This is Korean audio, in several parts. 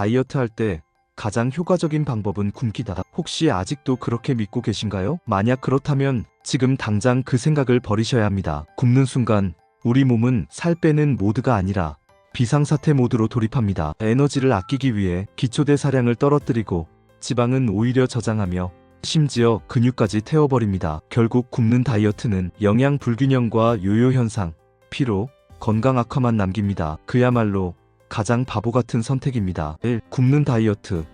다이어트 할 때 가장 효과적인 방법은 굶기다. 혹시 아직도 그렇게 믿고 계신가요? 만약 그렇다면 지금 당장 그 생각을 버리셔야 합니다. 굶는 순간 우리 몸은 살 빼는 모드가 아니라 비상사태 모드로 돌입합니다. 에너지를 아끼기 위해 기초대사량을 떨어뜨리고 지방은 오히려 저장하며 심지어 근육까지 태워버립니다. 결국 굶는 다이어트는 영양 불균형과 요요 현상, 피로, 건강 악화만 남깁니다. 그야말로 가장 바보 같은 선택입니다. 1. 굶는 다이어트.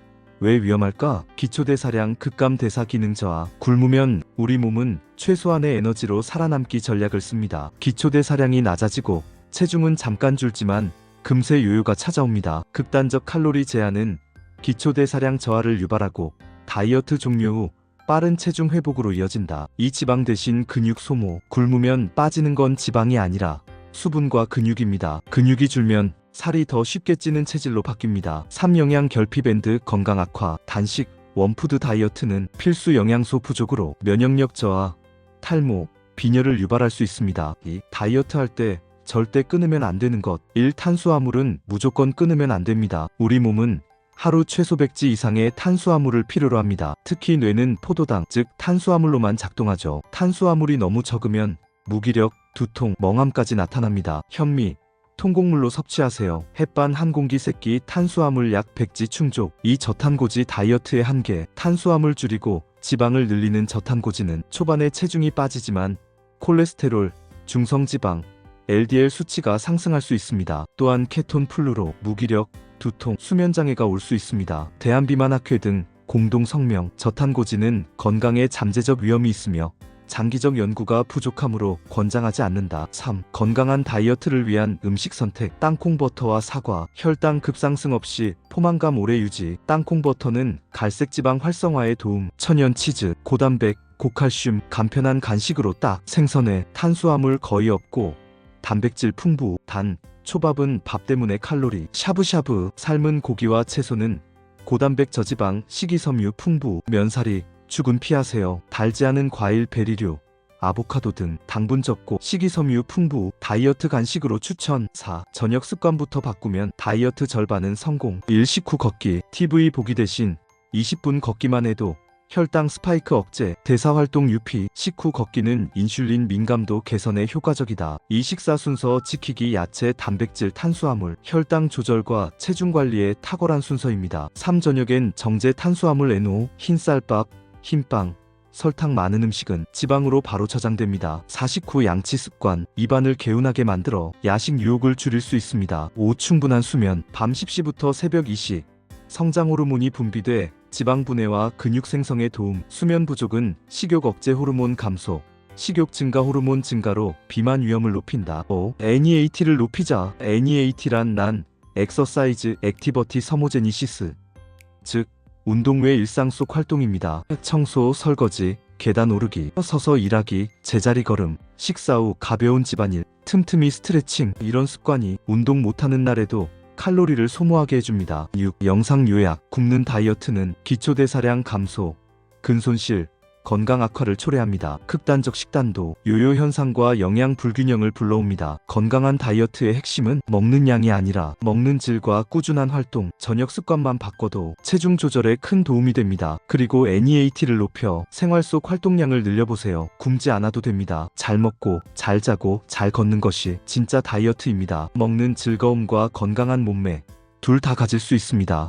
왜 위험할까? 기초대사량 급감 대사 기능 저하. 굶으면 우리 몸은 최소한의 에너지로 살아남기 전략을 씁니다. 기초대사량이 낮아지고 체중은 잠깐 줄지만 금세 요요가 찾아옵니다. 극단적 칼로리 제한은 기초대사량 저하를 유발하고 다이어트 종료 후 빠른 체중 회복으로 이어진다. 이 지방 대신 근육 소모. 굶으면 빠지는 건 지방이 아니라 수분과 근육입니다. 근육이 줄면 살이 더 쉽게 찌는 체질로 바뀝니다. 3영양 결핍 밴드 건강 악화, 단식, 원푸드 다이어트는 필수 영양소 부족으로 면역력 저하, 탈모, 빈혈을 유발할 수 있습니다. 2. 다이어트 할 때 절대 끊으면 안 되는 것. 1. 탄수화물은 무조건 끊으면 안 됩니다. 우리 몸은 하루 최소 100지 이상의 탄수화물을 필요로 합니다. 특히 뇌는 포도당, 즉 탄수화물로만 작동하죠. 탄수화물이 너무 적으면 무기력, 두통, 멍함까지 나타납니다. 현미, 통곡물로 섭취하세요. 햇반 한 공기 세끼 탄수화물 약 100지 충족. 이 저탄고지 다이어트의 한계. 탄수화물 줄이고 지방을 늘리는 저탄고지는 초반에 체중이 빠지지만 콜레스테롤, 중성지방, LDL 수치가 상승할 수 있습니다. 또한 케톤 플루로 무기력, 두통, 수면 장애가 올 수 있습니다. 대한비만학회 등 공동 성명 저탄고지는 건강에 잠재적 위험이 있으며 장기적 연구가 부족하므로 권장하지 않는다. 3. 건강한 다이어트를 위한 음식 선택. 땅콩 버터와 사과. 혈당 급상승 없이 포만감 오래 유지. 땅콩 버터는 갈색 지방 활성화에 도움. 천연 치즈, 고단백, 고칼슘, 간편한 간식으로 딱. 생선에 탄수화물 거의 없고 단백질 풍부. 단 초밥은 밥 때문에 칼로리. 샤브샤브. 삶은 고기와 채소는 고단백 저지방, 식이섬유 풍부. 면사리, 죽은 피하세요. 달지 않은 과일 베리류, 아보카도 등 당분 적고 식이섬유 풍부 다이어트 간식으로 추천 4. 저녁 습관부터 바꾸면 다이어트 절반은 성공 1. 식후 걷기 TV 보기 대신 20분 걷기만 해도 혈당 스파이크 억제, 대사활동 유피, 식후 걷기는 인슐린 민감도 개선에 효과적이다. 이 식사 순서 지키기 야채, 단백질, 탄수화물, 혈당 조절과 체중 관리에 탁월한 순서입니다. 3. 저녁엔 정제 탄수화물 NO, 흰쌀밥, 흰빵, 설탕 많은 음식은 지방으로 바로 저장됩니다. 사식 후 양치 습관, 입안을 개운하게 만들어 야식 유혹을 줄일 수 있습니다. 5. 충분한 수면, 밤 10시부터 새벽 2시, 성장 호르몬이 분비돼 지방 분해와 근육 생성에 도움, 수면 부족은 식욕 억제 호르몬 감소, 식욕 증가 호르몬 증가로 비만 위험을 높인다. 5. NEAT를 높이자. NEAT란 난, 엑서사이즈 액티버티 서모제니시스, 즉 운동 외 일상 속 활동입니다. 청소, 설거지, 계단 오르기, 서서 일하기, 제자리 걸음, 식사 후 가벼운 집안일, 틈틈이 스트레칭 이런 습관이 운동 못하는 날에도 칼로리를 소모하게 해줍니다. 6. 영상 요약, 굶는 다이어트는 기초대사량 감소, 근손실, 건강 악화를 초래합니다. 극단적 식단도 요요 현상과 영양 불균형을 불러옵니다. 건강한 다이어트의 핵심은 먹는 양이 아니라 먹는 질과 꾸준한 활동, 저녁 습관만 바꿔도 체중 조절에 큰 도움이 됩니다. 그리고 NEAT를 높여 생활 속 활동량을 늘려보세요. 굶지 않아도 됩니다. 잘 먹고, 잘 자고, 잘 걷는 것이 진짜 다이어트입니다. 먹는 즐거움과 건강한 몸매, 둘 다 가질 수 있습니다.